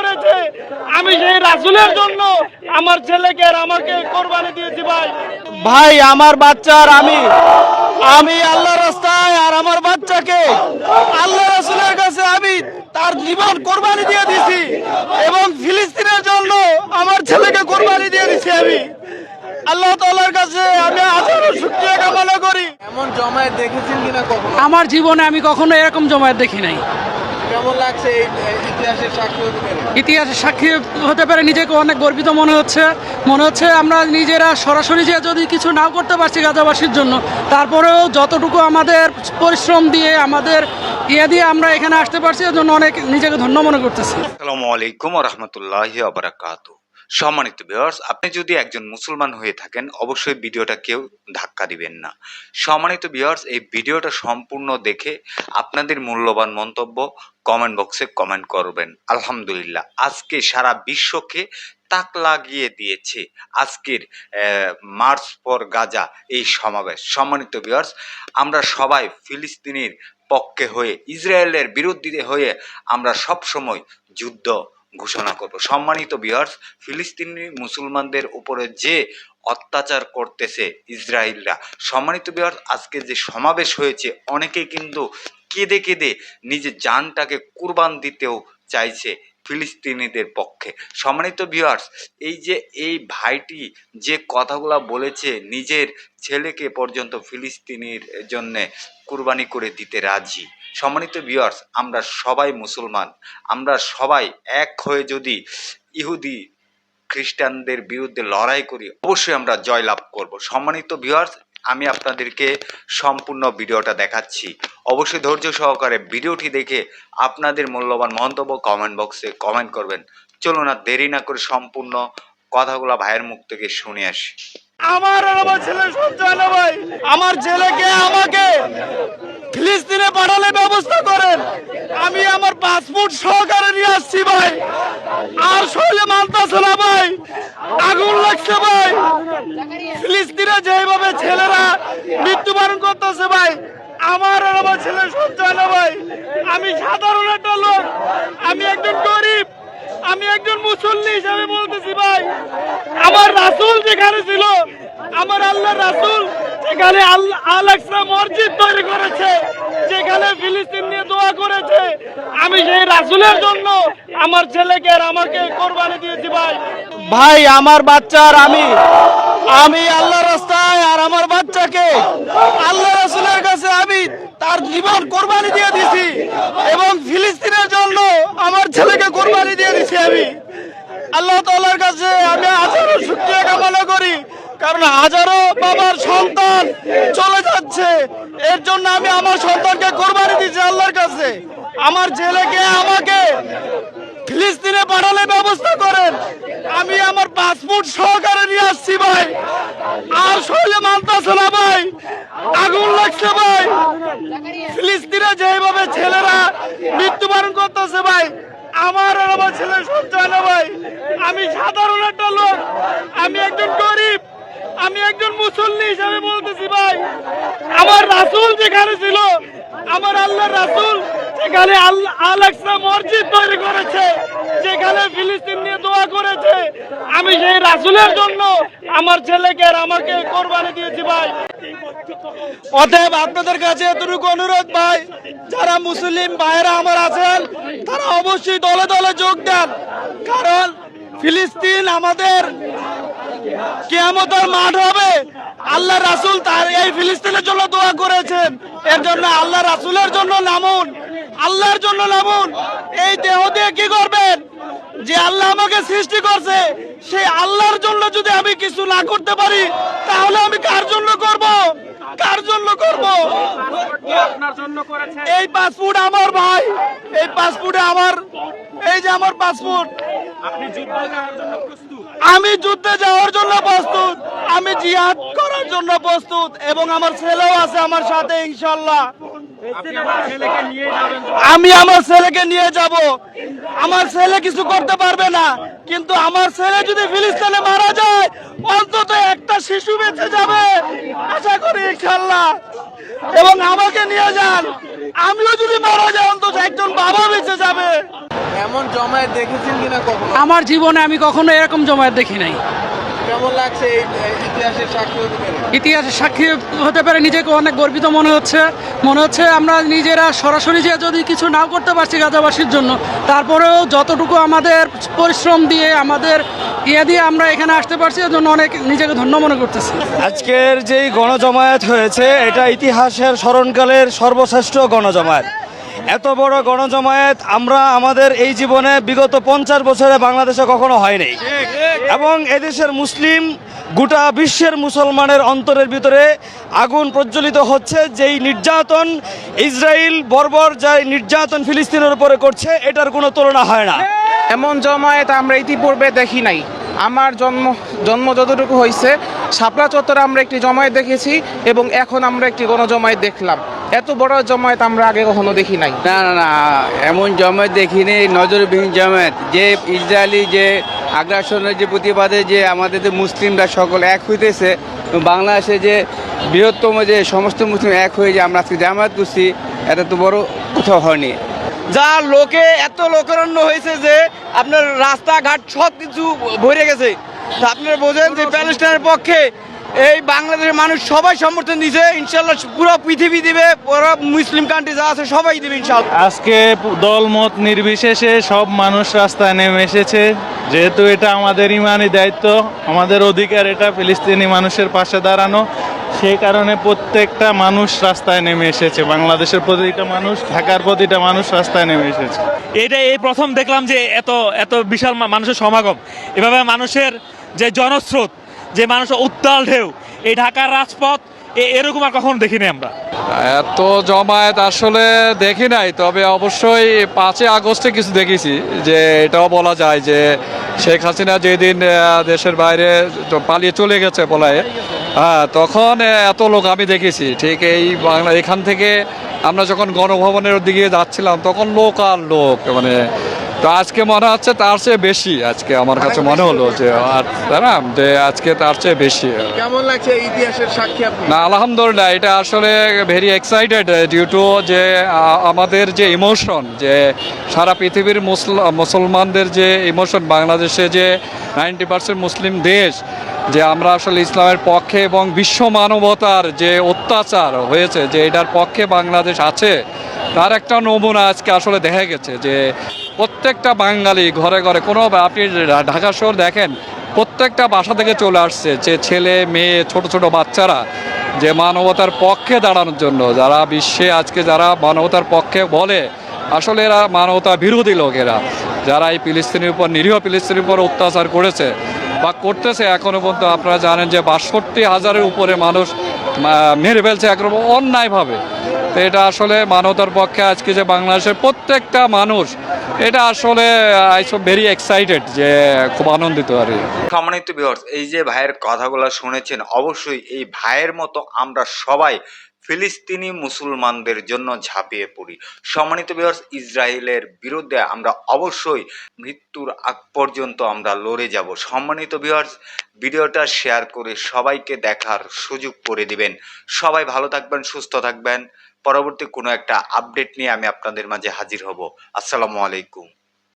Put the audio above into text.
করেছে। আমি সেই রাসুলের জন্য আমার ছেলেকে আর আমাকে কোরবানি দিয়েছি ভাই। ভাই আমার বাচ্চা আর আমি। আমি আল্লাহ রাস্তায় আর আমার বাচ্চাকে আল্লাহ রাসুলের কাছে আমি তার জীবন কোরবানি দিয়ে দিছি এবং ফিলিস্তিনের জন্য আমার ছেলেকে কোরবানি দিয়ে দিছি আমি। আল্লাহ তাআলার কাছে আমি আজও শুকরিয়া কামনা করি। এমন জমায়েত দেখেছেন কিনা কখনো? আমার জীবনে আমি কখনো এরকম জমায়েত দেখি নাই। কেমন লাগছে এই এই ইতিহাসের সাক্ষী হতে পেরে? ইতিহাসের সাক্ষী হতে পারে নিজেকে অনেক গর্বিত মনে হচ্ছে। মনে হচ্ছে আমরা নিজেরা সরাসরি যে যদি কিছু নাও করতে পারছি গাজাবাসীর জন্য তারপরেও যতটুকু আমাদের পরিশ্রম দিয়ে আমাদের ইয়ে দিয়ে আমরা এখানে আসতে পারছি এর জন্য অনেক নিজেকে ধন্য মনে করতেছি। আসসালামু আলাইকুম রহমতুল্লাহ আবরাকাত সম্মানিত ভিউয়ার্স আপনি যদি একজন মুসলমান হয়ে থাকেন, অবশ্যই ভিডিওটা কেউ ধাক্কা দিবেন না। সম্মানিত ভিউয়ার্স এই ভিডিওটা সম্পূর্ণ দেখে আপনাদের মূল্যবান মন্তব্য কমেন্ট বক্সে কমেন্ট করবেন। আলহামদুলিল্লাহ, আজকে সারা বিশ্বকে তাক লাগিয়ে দিয়েছে আজকের মার্চ ফর গাজা এই সমাবেশ। সম্মানিত ভিউয়ার্স আমরা সবাই ফিলিস্তিনির পক্ষে হয়ে, ইসরায়েলের বিরোধীতে হয়ে আমরা সব সময় যুদ্ধ ঘোষণা করব। সম্মানিত বিহার্স ফিলিস্তিনি মুসলমানদের উপরে যে অত্যাচার করতেছে ইসরায়েলরা, সম্মানিত বিহার্স আজকে যে সমাবেশ হয়েছে অনেকে কিন্তু কেঁদে কেঁদে নিজের জানটাকে কুরবান দিতেও চাইছে। ফিলিস্তিনিদের পক্ষে। সম্মানিত ভিউয়ার্স এই যে এই ভাইটি যে কথাগুলো বলেছে নিজের ছেলেকে পর্যন্ত ফিলিস্তিনির জন্যে কুরবানি করে দিতে রাজি। সম্মানিত ভিউয়ার্স আমরা সবাই মুসলমান। আমরা সবাই এক হয়ে যদি ইহুদি খ্রিস্টানদের বিরুদ্ধে লড়াই করি, অবশ্যই আমরা জয়লাভ করব। সম্মানিত ভিউয়ার্স আমি আপনাদেরকে সম্পূর্ণ ভিডিওটা দেখাচ্ছি। অবশ্যই ধৈর্য সহকারে ভিডিওটি দেখে আপনাদের মূল্যবান মন্তব্য কমেন্ট বক্সে কমেন্ট করবেন। চলুন না দেরি না করে সম্পূর্ণ কথাগুলো ভাইয়ের মুখ থেকে শুনে আসি। আমার আমার ছেলে সহ্য হয় ভাই। আমার ছেলেকে আমাকে ফিলিস্তিনে পাঠালে ব্যবস্থা করেন আমি আমার পাসপোর্ট সহকারে নিয়ে আসছি ভাই আর শৈলে মানতেছে না ভাই আগুন লাগছে ভাই ফিলিস্তিনে যেভাবে ছেলেরা মৃত্যুবরণ করতেছে ভাই আমার আর আমার ছেলে সহ্য হয় না ভাই আমি আমি একজন গরিব, আমি একজন মুসল্লি হিসাবে বলতেছি ভাই। আমার রাসূল যেখানে ছিল, আমার আল্লাহ রাসূল যেখানে মসজিদ তৈরি করেছে, যেখানে ফিলিস্তিন নিয়ে দোয়া করেছে, আমি সেই রাসূলের জন্য আমার ছেলেকে আর আমাকে কোরবানি দিয়েছি ভাই। ভাই, আমার বাচ্চা আর আমি। আমি আল্লাহ রাস্তায় আর আমার বাচ্চাকে আল্লাহ রাসূলের কাছে আমি তার জীবন কোরবানি দিয়ে দিছি এবং ফিলিস্তিনের জন্য আমার ছেলেকে কোরবানি দিয়ে দিছি আমি। আল্লাহ তাআলার কাছে আমি হাজারো শুকরিয়া কামনা করি, কারণ হাজারো বাবার সন্তান চলে যাচ্ছে। এর জন্য আমি আমার সন্তানকে কোরবানি দিয়েছি আল্লাহর কাছে। আমার ছেলেকে আমাকে ফিলিস্তিনে পাঠালে ব্যবস্থা করেন। পাসপোর্ট সহকারে নিয়ে আসছি ভাই। আর শৈলে মানতেছে না ভাই। আগুন লাগছে ভাই। ফিলিস্তিনে যেভাবে ছেলেরা মৃত্যুবরণ করতেছে ভাই, আমার আর আমার ছেলে সহ্য হয় না ভাই। আমি সাধারণ একটা লোক। আমি একজন গরিব। আমি একজন মুসল্লি হিসাবে বলতেছি ভাই। আমার রাসূল যেখানে ছিল, আমার আল্লাহ রাসূল যেখানে আল- আল মসজিদ তৈরি করেছে, যেখানে ফিলিস্তিন নিয়ে দোয়া করেছে। আমি সেই রাসূলের জন্য আমার ছেলেকে আর আমাকে কোরবানি দিয়েছি ভাই। অতএব আপনাদের কাছে এতটুকু অনুরোধ ভাই, যারা মুসলিম ভাইয়েরা আমার আছেন, তারা অবশ্যই দলে দলে যোগ দেন। কারণ ফিলিস্তিন আমাদের কেয়ামতের মাঠ হবে। আল্লাহ রাসূল তার এই ফিলিস্তিনের জন্য দোয়া করেছেন। এর জন্য আল্লাহ রাসুলের জন্য নামুন। আল্লাহর জন্য নামুন এই দেহ দিয়ে কি করবেন? যে আল্লাহ আমাকে সৃষ্টি করছে, সেই আল্লাহর জন্য যদি আমি কিছু না করতে পারি, তাহলে আমি কার জন্য করব? কার জন্য করব? এই পাসপোর্ট আমার ভাই, এই পাসপোর্টে আমার, এই যে আমার পাসপোর্ট। আমি যুদ্ধে যাওয়ার জন্য প্রস্তুত, আমি জিহাদ করার জন্য প্রস্তুত, এবং আমার ছেলেও আছে আমার সাথে ইনশাল্লাহ আমি আমার ছেলেকে নিয়ে যাব। আমার ছেলে কিছু করতে পারবে না। কিন্তু আমার ছেলে যদি ফিলিস্তিনে মারা যায় অন্তত একটা শিশু বেঁচে যাবে। আশা করি ইনশাল্লাহ এবং আমাকে নিয়ে যান। আমিও যদি মারা যাই অন্তত একজন বাবা বেঁচে যাবে। এমন জমায়েত দেখেছেন কিনা কখনো? আমার জীবনে আমি কখনো এরকম জমায়েত দেখি নাই। কেমন লাগছে এই এই ইতিহাসের সাক্ষী হতে ইতিহাসের সাক্ষী হতে পারে নিজেকে অনেক গর্বিত মনে হচ্ছে। মনে হচ্ছে আমরা নিজেরা সরাসরি যে যদি কিছু নাও করতে পারছি গাজাবাসীর জন্য তারপরেও যতটুকু আমাদের পরিশ্রম দিয়ে আমাদের ইয়ে দিয়ে আমরা এখানে আসতে পারছি এর জন্য অনেক নিজেকে ধন্য মনে করতেছি। আজকের যেই গণজমায়েত হয়েছে এটা ইতিহাসের স্মরণকালের সর্বশ্রেষ্ঠ গণজমায়েত। এত বড় গণজমায়েত আমরা আমাদের এই জীবনে বিগত পঞ্চাশ বছরে বাংলাদেশে কখনো হয়নি। এবং এদেশের মুসলিম গোটা বিশ্বের মুসলমানের অন্তরের ভিতরে আগুন প্রজ্বলিত হচ্ছে, যেই নির্যাতন ইসরায়েল বর্বর যে নির্যাতন ফিলিস্তিনের উপরে করছে, এটার কোনো তুলনা হয় না। এমন জমায়েত আমরা ইতিপূর্বে দেখি নাই। আমার জন্ম জন্ম যতটুকু হয়েছে শাপলা চত্বরে আমরা একটি জমায়েত দেখেছি এবং এখন আমরা একটি গণজমায়েত দেখলাম। এত বড় জমায়েত আমরা আগে কখনো দেখি নাই। না না না এমন জমায়েত দেখিনি নজরবিহীন জমায়েত। যে ইসরায়েলি যে আগ্রাসনের যে প্রতিবাদে যে আমাদের যে মুসলিমরা সকল এক হইতেছে বাংলাদেশে যে বৃহত্তম যে সমস্ত মুসলিম এক হয়ে যে আমরা আজকে জামায়াত করছি এটা তো বড় কোথাও হয়নি। যা লোকে এত লোকারণ্য হয়েছে যে আপনার রাস্তাঘাট সব কিছু ভরে গেছে। আপনারা বোঝেন যে প্যালেস্টাইনের পক্ষে এই বাংলাদেশের মানুষ সবাই সমর্থন দিছে ইনশাল্লাহ পুরো পৃথিবী দিবে পুরো মুসলিম কান্ট্রি যা আছে সবাই দিবে ইনশাল্লাহ। আজকে দলমত নির্বিশেষে সব মানুষ রাস্তায় নেমে এসেছে যেহেতু এটা আমাদের ইমানি দায়িত্ব আমাদের অধিকার এটা ফিলিস্তিনি মানুষের পাশে দাঁড়ানো সেই কারণে প্রত্যেকটা মানুষ রাস্তায় নেমে এসেছে বাংলাদেশের প্রতিটা মানুষ ঢাকার প্রতিটা মানুষ রাস্তায় নেমে এসেছে। এটা এই প্রথম দেখলাম যে এত এত বিশাল মানুষের সমাগম। এভাবে মানুষের যে জনস্রোত যে মানুষের উত্তাল ঢেউ, এই ঢাকার রাজপথ এরকম আর কখনো দেখিনি আমরা। এত জমায়েত আসলে দেখি নাই, তবে অবশ্যই পাঁচই আগস্টে কিছু দেখেছি, যে এটাও বলা যায় যে শেখ হাসিনা যেদিন দেশের বাইরে পালিয়ে চলে গেছে বলায় হ্যাঁ তখন এত লোক আমি দেখেছি। ঠিক এই বাংলা, এখান থেকে আমরা যখন গণভবনের দিকে যাচ্ছিলাম, তখন লোক আর লোক মানে তো আজকে মনে হচ্ছে তার চেয়ে বেশি আজকে আমার কাছে মনে হলো যে আর না যে আজকে তার চেয়ে বেশি। কেমন লাগছে ইতিহাসের সাক্ষী আপনি? না আলহামদুলিল্লাহ এটা আসলে ভেরি এক্সাইটেড ডিউ টু যে আমাদের যে ইমোশন যে সারা পৃথিবীর মুসল- মুসলমানদের যে ইমোশন বাংলাদেশে যে নাইনটি পার্সেন্ট মুসলিম দেশ যে আমরা আসলে ইসলামের পক্ষে এবং বিশ্ব মানবতার যে অত্যাচার হয়েছে যে এটার পক্ষে বাংলাদেশ আছে তার একটা নমুনা আজকে আসলে দেখা গেছে যে প্রত্যেকটা বাঙালি ঘরে ঘরে, কোনো আপনি ঢাকা শহর দেখেন, প্রত্যেকটা বাসা থেকে চলে আসছে যে ছেলে, মেয়ে, ছোট ছোট বাচ্চারা যে মানবতার পক্ষে দাঁড়ানোর জন্য। যারা বিশ্বে আজকে যারা মানবতার পক্ষে বলে, আসলে এরা মানবতা বিরোধী লোকেরা যারা এই ফিলিস্তিনের উপর, নিরীহ ফিলিস্তিনের উপর অত্যাচার করেছে বা করতেছে এখনও পর্যন্ত আপনারা জানেন যে বাষট্টি হাজারের উপরে মানুষ মেরে ফেলছে একরকম অন্যায়ভাবে। তো এটা আসলে মানবতার পক্ষে আজকে যে বাংলাদেশের প্রত্যেকটা মানুষ এটা আসলে আই সো ভেরি এক্সাইটেড যে খুব আনন্দিত আর সম্মানিত ভিউয়ার্স এই যে ভাইয়ের কথাগুলো শুনেছেন, অবশ্যই এই ভাইয়ের মতো আমরা সবাই ফিলিস্তিনি মুসলমানদের জন্য ঝাঁপিয়ে পড়ি। সম্মানিত ভিউয়ার্স ইসরায়েলের বিরুদ্ধে আমরা অবশ্যই মৃত্যুর আগ পর্যন্ত আমরা লড়ে যাব। সম্মানিত ভিউয়ার্স ভিডিওটা শেয়ার করে সবাইকে দেখার সুযোগ করে দিবেন। সবাই ভালো থাকবেন, সুস্থ থাকবেন। পরবর্তী কোনো একটা আপডেট নিয়ে আমি আপনাদের মাঝে হাজির হব। আসসালামু আলাইকুম।